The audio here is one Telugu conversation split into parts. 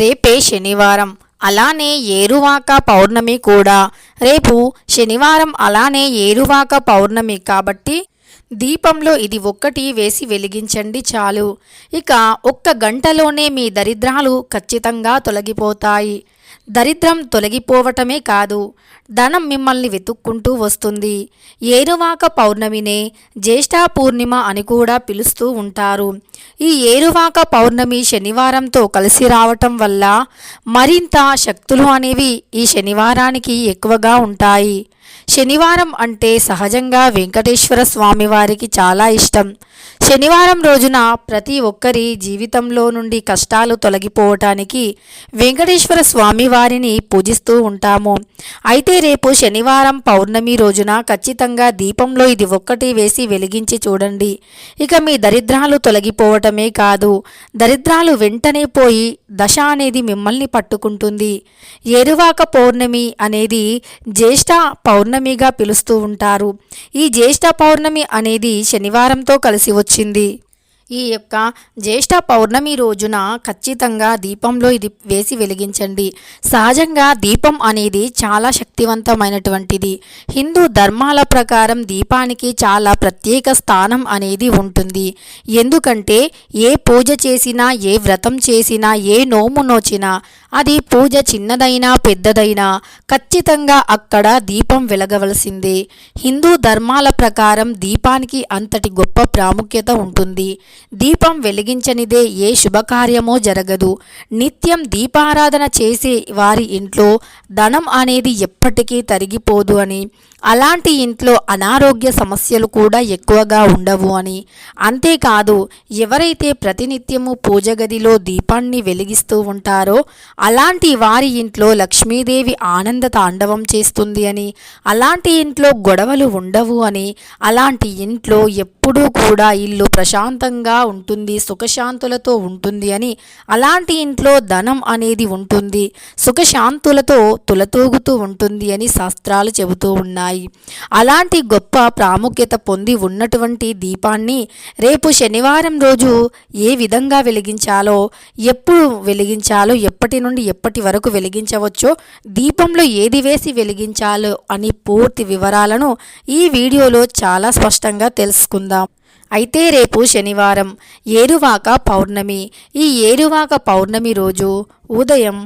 రేపే శనివారం అలానే ఏరువాక పౌర్ణమి కూడా. రేపు శనివారం అలానే ఏరువాక పౌర్ణమి కాబట్టి దీపంలో ఇది ఒక్కటి వేసి వెలిగించండి చాలు. ఇక ఒక్క గంటలోనే మీ దరిద్రాలు ఖచ్చితంగా తొలగిపోతాయి. దరిద్రం తొలగిపోవటమే కాదు ధనం మిమ్మల్ని వెతుక్కుంటూ వస్తుంది. ఏరువాక పౌర్ణమినే జ్యేష్ఠ పూర్ణిమ అని కూడా పిలుస్తూ ఉంటారు. ఈ ఏరువాక పౌర్ణమి శనివారంతో కలిసి రావటం వల్ల మరింత శక్తులు అనేవి ఈ శనివారానికి ఎక్కువగా ఉంటాయి. శనివారం అంటే సహజంగా వెంకటేశ్వర స్వామి వారికి చాలా ఇష్టం. శనివారం రోజున ప్రతి ఒక్కరి జీవితంలో నుండి కష్టాలు తొలగిపోవటానికి వెంకటేశ్వర స్వామి వారిని పూజిస్తూ ఉంటాము. అయితే రేపు శనివారం పౌర్ణమి రోజున ఖచ్చితంగా దీపంలో ఇది ఒక్కటి వేసి వెలిగించి చూడండి. ఇక మీ దరిద్రాలు తొలగిపోవటమే కాదు దరిద్రాలు వెంటనే పోయి దశ అనేది మిమ్మల్ని పట్టుకుంటుంది. ఎరువాక పౌర్ణమి అనేది జ్యేష్ఠ పౌర్ణమిగా పిలుస్తూ ఉంటారు. ఈ జ్యేష్ఠ పౌర్ణమి అనేది శనివారంతో కలిసి వచ్చింది. ఈ యొక్క జ్యేష్ఠ పౌర్ణమి రోజున ఖచ్చితంగా దీపంలో ఇది వేసి వెలిగించండి. సహజంగా దీపం అనేది చాలా శక్తివంతమైనటువంటిది. హిందూ ధర్మాల ప్రకారం దీపానికి చాలా ప్రత్యేక స్థానం అనేది ఉంటుంది. ఎందుకంటే ఏ పూజ చేసినా ఏ వ్రతం చేసినా ఏ నోము నోచినా అది పూజ చిన్నదైనా పెద్దదైనా ఖచ్చితంగా అక్కడ దీపం వెలగవలసిందే. హిందూ ధర్మాల ప్రకారం దీపానికి అంతటి గొప్ప ప్రాముఖ్యత ఉంటుంది. దీపం వెలిగించనిదే ఏ శుభకార్యమో జరగదు. నిత్యం దీపారాధన చేసే వారి ఇంట్లో ధనం అనేది ఎప్పటికీ తరిగిపోదు అని అలాంటి ఇంట్లో అనారోగ్య సమస్యలు కూడా ఎక్కువగా ఉండవు అని. అంతేకాదు ఎవరైతే ప్రతినిత్యము పూజ గదిలో దీపాన్ని వెలిగిస్తూ ఉంటారో అలాంటి వారి ఇంట్లో లక్ష్మీదేవి ఆనంద తాండవం చేస్తుంది అని అలాంటి ఇంట్లో గొడవలు ఉండవు అని అలాంటి ఇంట్లో ఎప్పుడూ కూడా ఇల్లు ప్రశాంతంగా ఉంటుంది సుఖశాంతులతో ఉంటుంది అని అలాంటి ఇంట్లో ధనం అనేది ఉంటుంది సుఖశాంతులతో తులతూగుతూ ఉంటుంది అని శాస్త్రాలు చెబుతూ ఉన్నాయి. అలాంటి గొప్ప ప్రాముఖ్యత పొంది ఉన్నటువంటి దీపాన్ని రేపు శనివారం రోజు ఏ విధంగా వెలిగించాలో ఎప్పుడు వెలిగించాలో ఎప్పటి నుండి ఎప్పటి వరకు వెలిగించవచ్చో దీపంలో ఏది వేసి వెలిగించాలో అని పూర్తి వివరాలను ఈ వీడియోలో చాలా స్పష్టంగా తెలుసుకుందాం. అయితే రేపు శనివారం ఏరువాక పౌర్ణమి. ఈ ఏరువాక పౌర్ణమి రోజు ఉదయం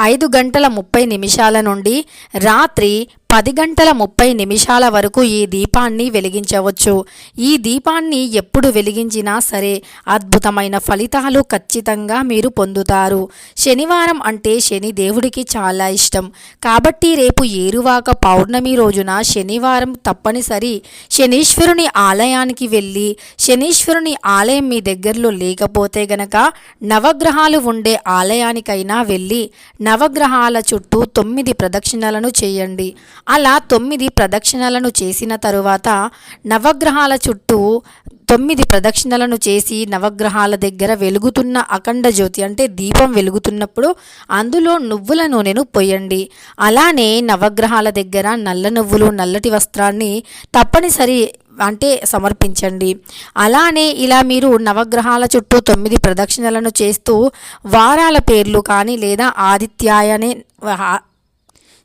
ఐదు గంటల ముప్పై నిమిషాల నుండి రాత్రి పది గంటల ముప్పై నిమిషాల వరకు ఈ దీపాన్ని వెలిగించవచ్చు. ఈ దీపాన్ని ఎప్పుడు వెలిగించినా సరే అద్భుతమైన ఫలితాలు ఖచ్చితంగా మీరు పొందుతారు. శనివారం అంటే శని దేవుడికి చాలా ఇష్టం. కాబట్టి రేపు ఏరువాక పౌర్ణమి రోజున శనివారం తప్పనిసరి శనీశ్వరుని ఆలయానికి వెళ్ళి శనీశ్వరుని ఆలయం మీ దగ్గరలో లేకపోతే గనక నవగ్రహాలు ఉండే ఆలయానికైనా వెళ్ళి నవగ్రహాల చుట్టూ తొమ్మిది ప్రదక్షిణలను చేయండి. అలా తొమ్మిది ప్రదక్షిణలను చేసిన తరువాత నవగ్రహాల చుట్టూ తొమ్మిది ప్రదక్షిణలను చేసి నవగ్రహాల దగ్గర వెలుగుతున్న అఖండ జ్యోతి అంటే దీపం వెలుగుతున్నప్పుడు అందులో నువ్వుల నూనెను పొయ్యండి అలానే నవగ్రహాల దగ్గర నల్ల నువ్వులు నల్లటి వస్త్రాన్ని తప్పనిసరి అంటే సమర్పించండి. అలానే ఇలా మీరు నవగ్రహాల చుట్టూ తొమ్మిది ప్రదక్షిణలను చేస్తూ వారాల పేర్లు కానీ లేదా ఆదిత్యాయనే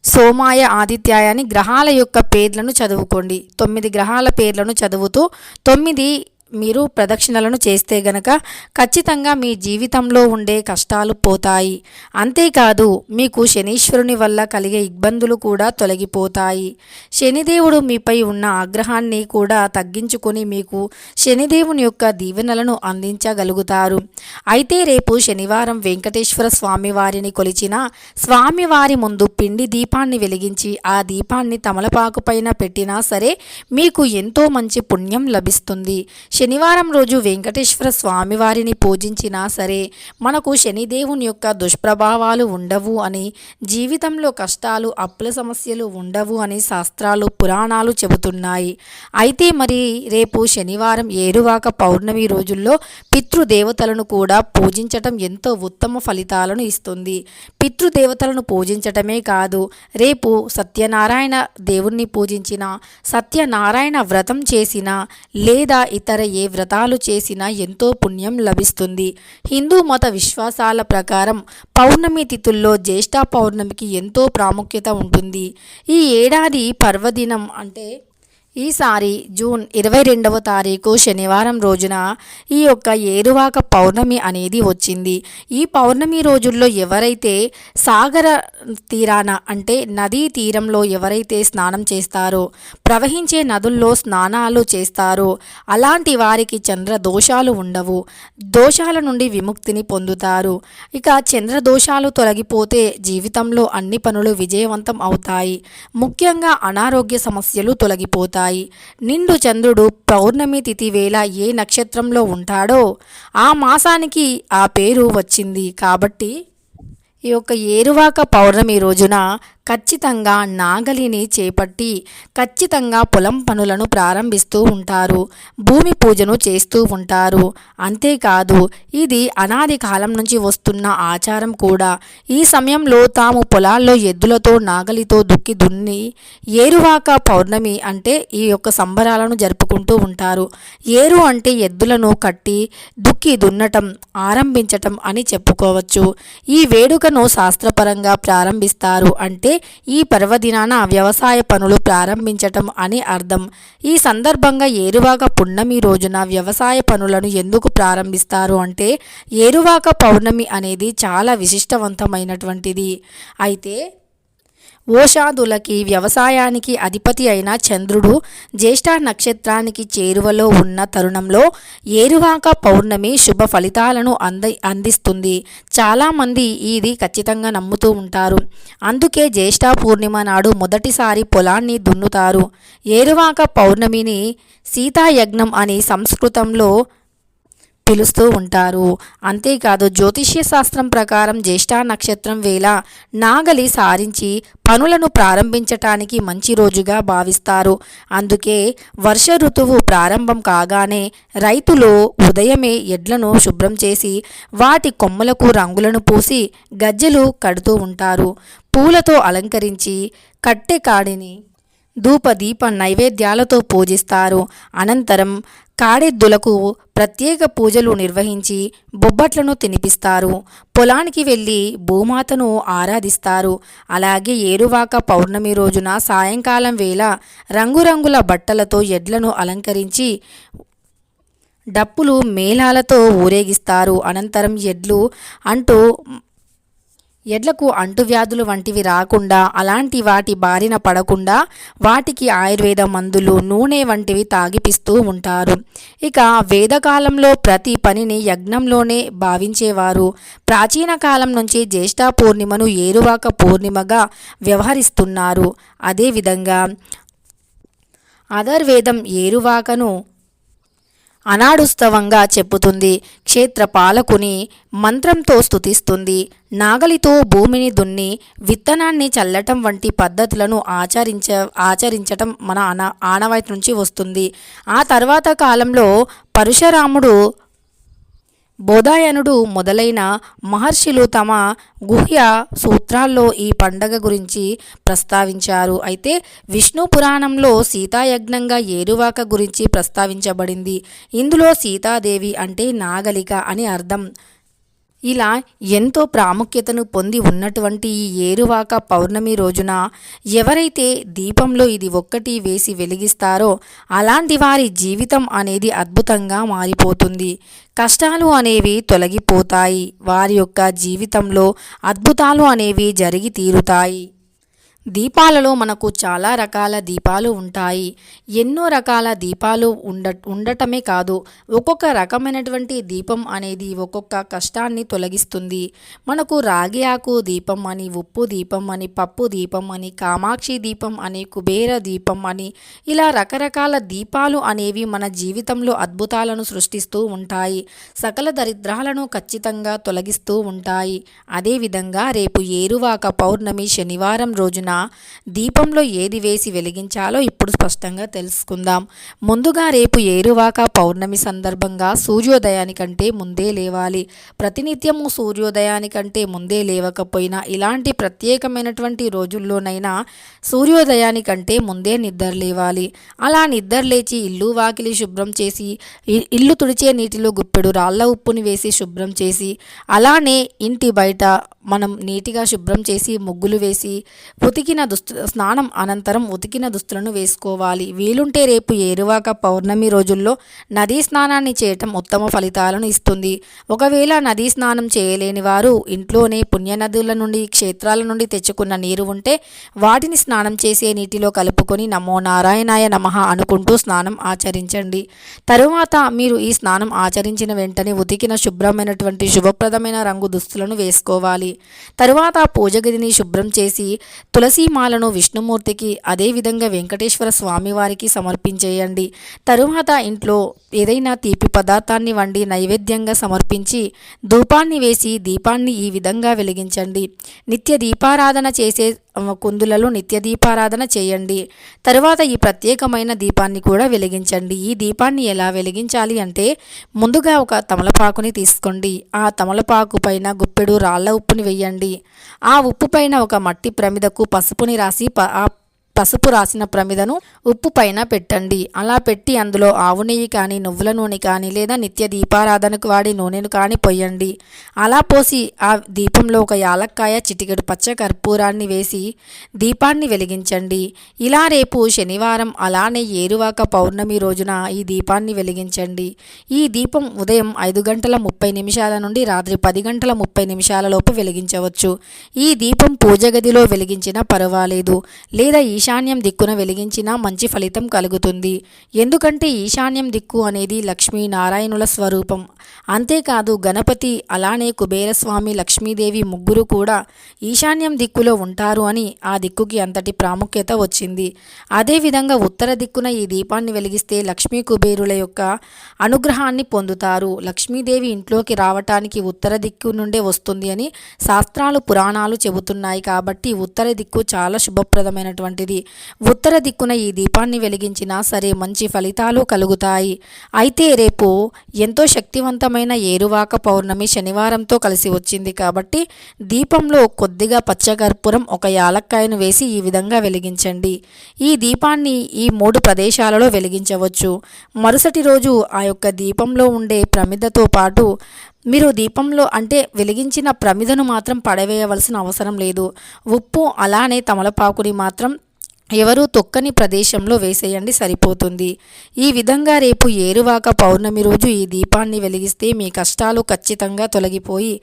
సోమాయ ఆదిత్యాయ అని గ్రహాల యొక్క పేర్లను చదువుకోండి. తొమ్మిది గ్రహాల పేర్లను చదువుతూ తొమ్మిది మీరు ప్రదక్షిణలను చేస్తే గనక ఖచ్చితంగా మీ జీవితంలో ఉండే కష్టాలు పోతాయి. అంతేకాదు మీకు శనీశ్వరుని వల్ల కలిగే ఇబ్బందులు కూడా తొలగిపోతాయి. శనిదేవుడు మీపై ఉన్న ఆగ్రహాన్ని కూడా తగ్గించుకొని మీకు శనిదేవుని యొక్క దీవెనలను అందించగలుగుతారు. అయితే రేపు శనివారం వెంకటేశ్వర స్వామి వారిని కొలిచిన స్వామివారి ముందు పిండి దీపాన్ని వెలిగించి ఆ దీపాన్ని తమలపాకు పైన పెట్టినా సరే మీకు ఎంతో మంచి పుణ్యం లభిస్తుంది. శనివారం రోజు వెంకటేశ్వర స్వామివారిని పూజించినా సరే మనకు శనిదేవుని యొక్క దుష్ప్రభావాలు ఉండవు అని జీవితంలో కష్టాలు అప్పుల సమస్యలు ఉండవు అని శాస్త్రాలు పురాణాలు చెబుతున్నాయి. అయితే మరి రేపు శనివారం ఏరువాక పౌర్ణమి రోజుల్లో పితృదేవతలను కూడా పూజించటం ఎంతో ఉత్తమ ఫలితాలను ఇస్తుంది. పితృదేవతలను పూజించటమే కాదు రేపు సత్యనారాయణ దేవుణ్ణి పూజించిన సత్యనారాయణ వ్రతం చేసిన లేదా ఇతర ఏ వ్రతాలు చేసినా ఎంతో పుణ్యం లభిస్తుంది. హిందూ మత విశ్వాసాల ప్రకారం పౌర్ణమి తిథుల్లో జ్యేష్ఠ పౌర్ణమికి ఎంతో ప్రాముఖ్యత ఉంటుంది. ఈ ఏడాది పర్వదినం అంటే ఈసారి జూన్ ఇరవై రెండవ తారీఖు శనివారం రోజున ఈ యొక్క ఏరువాక పౌర్ణమి అనేది వచ్చింది. ఈ పౌర్ణమి రోజుల్లో ఎవరైతే సాగర తీరాన అంటే నదీ తీరంలో ఎవరైతే స్నానం చేస్తారో ప్రవహించే నదుల్లో స్నానాలు చేస్తారో అలాంటి వారికి చంద్ర దోషాలు ఉండవు. దోషాల నుండి విముక్తిని పొందుతారు. ఇక చంద్ర దోషాలు తొలగిపోతే జీవితంలో అన్ని పనులు విజయవంతం అవుతాయి. ముఖ్యంగా అనారోగ్య సమస్యలు తొలగిపోతాయి. నిండు చంద్రుడు పౌర్ణమి తిథి వేళ ఏ నక్షత్రంలో ఉంటాడో ఆ మాసానికి ఆ పేరు వచ్చింది. కాబట్టి ఈ యొక్క ఏరువాక పౌర్ణమి రోజున ఖచ్చితంగా నాగలిని చేపట్టి ఖచ్చితంగా పొలం పనులను ప్రారంభిస్తూ ఉంటారు. భూమి పూజను చేస్తూ ఉంటారు. అంతేకాదు ఇది అనాది కాలం నుంచి వస్తున్న ఆచారం కూడా. ఈ సమయంలో తాము పొలాల్లో ఎద్దులతో నాగలితో దుక్కి దున్ని ఏరువాక పౌర్ణమి అంటే ఈ యొక్క సంబరాలను జరుపుకుంటూ ఉంటారు. ఏరు అంటే ఎద్దులను కట్టి దుక్కి దున్నటం ఆరంభించటం అని చెప్పుకోవచ్చు. ఈ వేడుకను శాస్త్రపరంగా ప్రారంభిస్తారు అంటే ఈ పర్వదినాన వ్యవసాయ పనులు ప్రారంభించటం అని అర్థం. ఈ సందర్భంగా ఏరువాక పున్నమి రోజున వ్యవసాయ పనులను ఎందుకు ప్రారంభిస్తారు అంటే ఏరువాక పౌర్ణమి అనేది చాలా విశిష్టవంతమైనటువంటిది. అయితే ఓషాదులకి వ్యవసాయానికి అధిపతి అయిన చంద్రుడు జ్యేష్ఠ నక్షత్రానికి చేరువలో ఉన్న తరుణంలో ఏరువాక పౌర్ణమి శుభ ఫలితాలను అంది అందిస్తుంది. చాలామంది ఇది ఖచ్చితంగా నమ్ముతూ ఉంటారు. అందుకే జ్యేష్ఠ పూర్ణిమ నాడు మొదటిసారి పొలాన్ని దున్నుతారు. ఏరువాక పౌర్ణమిని సీతాయజ్ఞం అని సంస్కృతంలో పిలుస్తూ ఉంటారు. అంతేకాదు జ్యోతిష్య శాస్త్రం ప్రకారం జ్యేష్ఠ నక్షత్రం వేళ నాగలి సారించి పనులను ప్రారంభించటానికి మంచి రోజుగా భావిస్తారు. అందుకే వర్ష ఋతువు ప్రారంభం కాగానే రైతులు ఉదయమే ఎడ్లను శుభ్రం చేసి వాటి కొమ్మలకు రంగులను పూసి గజ్జెలు కడుతూ ఉంటారు. పూలతో అలంకరించి కట్టె కాడిని ధూప దీప నైవేద్యాలతో పూజిస్తారు. అనంతరం కాడెద్దులకు ప్రత్యేక పూజలు నిర్వహించి బొబ్బట్లను తినిపిస్తారు. పొలానికి వెళ్ళి భూమాతను ఆరాధిస్తారు. అలాగే ఏరువాక పౌర్ణమి రోజున సాయంకాలం వేళ రంగురంగుల బట్టలతో ఎడ్లను అలంకరించి డప్పులు మేళాలతో ఊరేగిస్తారు. అనంతరం ఎడ్లు అంటూ ఎడ్లకు అంటువ్యాధులు వంటివి రాకుండా అలాంటి వాటి బారిన పడకుండా వాటికి ఆయుర్వేద మందులు నూనె వంటివి తాగిపిస్తూ ఉంటారు. ఇక వేదకాలంలో ప్రతి పనిని యజ్ఞంలోనే భావించేవారు. ప్రాచీన కాలం నుంచి జ్యేష్ఠ పూర్ణిమను ఏరువాక పూర్ణిమగా వ్యవహరిస్తున్నారు. అదేవిధంగా అధర్వేదం ఏరువాకను అనాడుస్తవంగా చెప్పుతుంది. క్షేత్ర పాలకుని మంత్రంతో స్తుతిస్తుంది. నాగలితో భూమిని దున్ని విత్తనాన్ని చల్లటం వంటి పద్ధతులను ఆచరించ ఆచరించటం మన ఆన ఆనవాయితీ నుంచి వస్తుంది. ఆ తర్వాత కాలంలో పరశురాముడు బోధాయనుడు మొదలైన మహర్షులు తమ గుహ్య సూత్రాల్లో ఈ పండగ గురించి ప్రస్తావించారు. అయితే విష్ణు పురాణంలో సీతాయజ్ఞంగా ఏరువాక గురించి ప్రస్తావించబడింది. ఇందులో సీతాదేవి అంటే నాగలిక అని అర్థం. ఇలా ఎంతో ప్రాముఖ్యతను పొంది ఉన్నటువంటి ఈ ఏరువాక పౌర్ణమి రోజున ఎవరైతే దీపంలో ఇది ఒక్కటి వేసి వెలిగిస్తారో అలాంటి వారి జీవితం అనేది అద్భుతంగా మారిపోతుంది. కష్టాలు అనేవి తొలగిపోతాయి. వారి యొక్క జీవితంలో అద్భుతాలు అనేవి జరిగి తీరుతాయి. దీపాలలో మనకు చాలా రకాల దీపాలు ఉంటాయి. ఎన్నో రకాల దీపాలు ఉండ ఉండటమే కాదు ఒక్కొక్క రకమైనటువంటి దీపం అనేది ఒక్కొక్క కష్టాన్ని తొలగిస్తుంది. మనకు రాగి ఆకు దీపం అని ఉప్పు దీపం అని పప్పు దీపం అని కామాక్షి దీపం అని కుబేర దీపం అని ఇలా రకరకాల దీపాలు అనేవి మన జీవితంలో అద్భుతాలను సృష్టిస్తూ ఉంటాయి. సకల దరిద్రాలను ఖచ్చితంగా తొలగిస్తూ ఉంటాయి. అదేవిధంగా రేపు ఏరువాక పౌర్ణమి శనివారం రోజున కావున దీపంలో ఏది వేసి వెలిగించాలో ఇప్పుడు స్పష్టంగా తెలుసుకుందాం. ముందుగా రేపు ఏరువాక పౌర్ణమి సందర్భంగా సూర్యోదయానికంటే ముందే లేవాలి. ప్రతినిత్యము సూర్యోదయానికంటే ముందే లేవకపోయినా ఇలాంటి ప్రత్యేకమైనటువంటి రోజుల్లోనైనా సూర్యోదయానికంటే ముందే నిద్ర లేవాలి. అలా నిద్ర లేచి ఇల్లు వాకిలి శుభ్రం చేసి ఇల్లు తుడిచే నీటిలో గుప్పెడు రాళ్ళ ఉప్పుని వేసి శుభ్రం చేసి అలానే ఇంటి బయట మనం నీటిగా శుభ్రం చేసి ముగ్గులు వేసి ఉతికిన దుస్తు స్నానం అనంతరం ఉతికిన దుస్తులను వేసుకోవాలి. వీలుంటే రేపు ఏరువాక పౌర్ణమి రోజుల్లో నదీ స్నానాన్ని చేయటం ఉత్తమ ఫలితాలను ఇస్తుంది. ఒకవేళ నదీ స్నానం చేయలేని వారు ఇంట్లోనే పుణ్యనదుల నుండి క్షేత్రాల నుండి తెచ్చుకున్న నీరు ఉంటే వాటిని స్నానం చేసే నీటిలో కలుపుకొని నమో నారాయణాయ నమః అనుకుంటూ స్నానం ఆచరించండి. తరువాత మీరు ఈ స్నానం ఆచరించిన వెంటనే ఉతికిన శుభ్రమైనటువంటి శుభప్రదమైన రంగు దుస్తులను వేసుకోవాలి. తరువాత పూజ గదిని శుభ్రం చేసి తులసి మాలను విష్ణుమూర్తికి అదేవిధంగా వెంకటేశ్వర స్వామివారికి సమర్పించేయండి. తరువాత ఇంట్లో ఏదైనా తీపి పదార్థాన్ని వండి నైవేద్యంగా సమర్పించి ధూపాన్ని వేసి దీపాన్ని ఈ విధంగా వెలిగించండి. నిత్య దీపారాధన చేసే కుందులలో నిత్య దీపారాధన చేయండి. తరువాత ఈ ప్రత్యేకమైన దీపాన్ని కూడా వెలిగించండి. ఈ దీపాన్ని ఎలా వెలిగించాలి అంటే ముందుగా ఒక తమలపాకుని తీసుకోండి. ఆ తమలపాకు పైన గుప్పెడు రాళ్ళ ఉప్పుని వేయండి. ఆ ఉప్పు పైన ఒక మట్టి ప్రమిదకు పసుపుని రాసి ప- ఆ పసుపు రాసిన ప్రమిదను ఉప్పు పైన పెట్టండి. అలా పెట్టి అందులో ఆవు నెయ్యి కానీ నువ్వుల నూనె కానీ లేదా నిత్య దీపారాధనకు వాడే నూనెను కానీ పొయ్యండి. అలా పోసి ఆ దీపంలో ఒక యాలక్కాయ చిటికెడు పచ్చ కర్పూరాన్ని వేసి దీపాన్ని వెలిగించండి. ఇలా రేపు శనివారం అలానే ఏరువాక పౌర్ణమి రోజున ఈ దీపాన్ని వెలిగించండి. ఈ దీపం ఉదయం ఐదు గంటల ముప్పై నిమిషాల నుండి రాత్రి పది గంటల ముప్పై నిమిషాల లోపు వెలిగించవచ్చు. ఈ దీపం పూజ గదిలో వెలిగించినా పర్వాలేదు. లేదా ఈశా ఈశాన్యం దిక్కున వెలిగించినా మంచి ఫలితం కలుగుతుంది. ఎందుకంటే ఈశాన్యం దిక్కు అనేది లక్ష్మీ నారాయణుల స్వరూపం. అంతేకాదు గణపతి అలానే కుబేరస్వామి లక్ష్మీదేవి ముగ్గురు కూడా ఈశాన్యం దిక్కులో ఉంటారు అని ఆ దిక్కుకి అంతటి ప్రాముఖ్యత వచ్చింది. అదేవిధంగా ఉత్తర దిక్కున ఈ దీపాన్ని వెలిగిస్తే లక్ష్మీ కుబేరుల యొక్క అనుగ్రహాన్ని పొందుతారు. లక్ష్మీదేవి ఇంట్లోకి రావటానికి ఉత్తర దిక్కు నుండే వస్తుంది అని శాస్త్రాలు పురాణాలు చెబుతున్నాయి కాబట్టి ఉత్తర దిక్కు చాలా శుభప్రదమైనటువంటిది. ఉత్తర దిక్కున ఈ దీపాన్ని వెలిగించినా సరే మంచి ఫలితాలు కలుగుతాయి. అయితే రేపు ఎంతో శక్తివంతమైన ఏరువాక పౌర్ణమి శనివారంతో కలిసి వచ్చింది కాబట్టి దీపంలో కొద్దిగా పచ్చకర్పూరం ఒక యాలక్కాయను వేసి ఈ విధంగా వెలిగించండి. ఈ దీపాన్ని ఈ మూడు ప్రదేశాలలో వెలిగించవచ్చు. మరుసటి రోజు ఆ యొక్క దీపంలో ఉండే ప్రమిదతో పాటు మీరు దీపంలో అంటే వెలిగించిన ప్రమిదను మాత్రం పడవేయవలసిన అవసరం లేదు. ఉప్పు అలానే తమలపాకుని మాత్రం ఎవరూ తొక్కని ప్రదేశంలో వేసేయండి సరిపోతుంది. ఈ విధంగా రేపు ఏరువాక పౌర్ణమి రోజు ఈ దీపాన్ని వెలిగిస్తే మీ కష్టాలు ఖచ్చితంగా తొలగిపోయి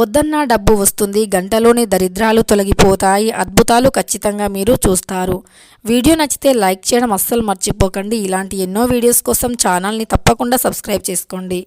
వద్దన్నా డబ్బు వస్తుంది గంటలోనే దరిద్రాలు తొలగిపోతాయి అద్భుతాలు ఖచ్చితంగా మీరు చూస్తారు. వీడియో నచ్చితే లైక్ చేయడం అస్సలు మర్చిపోకండి. ఇలాంటి ఎన్నో వీడియోస్ కోసం ఛానల్ని తప్పకుండా సబ్స్క్రైబ్ చేసుకోండి.